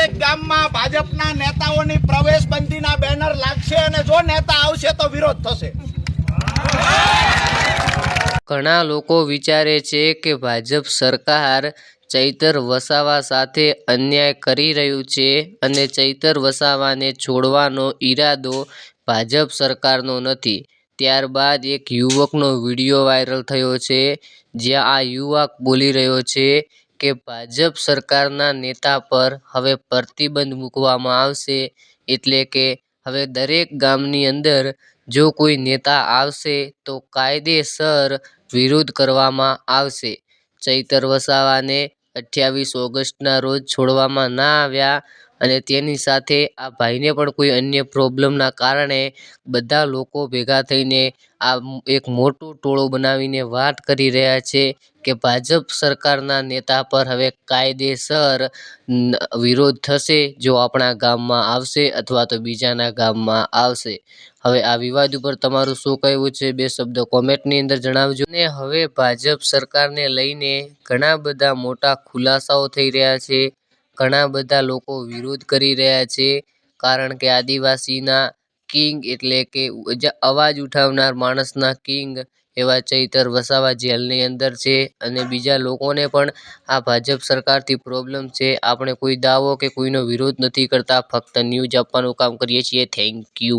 દરેક ગામમાં ભાજપના નેતાઓની પ્રવેશબંધીના બેનર લાગશે અને જો નેતા આવશે તો વિરોધ થશે. ઘણા લોકો વિચારે છે કે ભાજપ સરકાર ચૈતર વસાવા સાથે અન્યાય કરી રહ્યું છે અને ચૈતર વસાવાને છોડવાનો ઈરાદો ભાજપ સરકારનો નથી. ત્યારબાદ એક યુવકનો વીડિયો વાયરલ થયો છે. જ્યાં આ યુવક બોલી રહ્યો છે કે ભાજપ સરકારના નેતા પર હવે પ્રતિબંધ મૂકવામાં આવશે. એટલે કે હવે દરેક ગામની અંદર જો કોઈ નેતા આવશે તો કાયદેસર વિરોધ કરવામાં આવશે. ચૈતર વસાવાને અઠ્યાવીસ ઓગસ્ટના રોજ છોડવામાં ના આવ્યા. અને તેની સાથે આ ભાઈને પણ કોઈ અન્ય પ્રોબ્લેમના કારણે બધા લોકો ભેગા થઈને આ એક મોટો ટોળો બનાવીને વાત કરી રહ્યા છે કે ભાજપ સરકારના નેતા પર હવે કાયદેસર વિરોધ થશે જો આપણા ગામમાં આવશે અથવા તો બીજાના ગામમાં આવશે. હવે આ વિવાદ ઉપર તમારું શું કહેવું છે? બે શબ્દ કોમેન્ટની અંદર જણાવજો. ને હવે ભાજપ સરકારને લઈને ઘણા બધા મોટા ખુલાસાઓ થઈ રહ્યા છે. ઘણા બધા લોકો વિરોધ કરી રહ્યા છે. કારણ કે આદિવાસીના કિંગ એટલે કે અવાજ ઉઠાવનાર માણસના કિંગ એવા ચૈતર વસાવા જેલની અંદર છે અને બીજા લોકોને પણ આ ભાજપ સરકારથી પ્રોબ્લેમ છે. આપણે કોઈ દાવો કે કોઈનો વિરોધ નથી કરતા. ફક્ત ન્યૂઝ આપવાનું કામ કરીએ છીએ. Thank you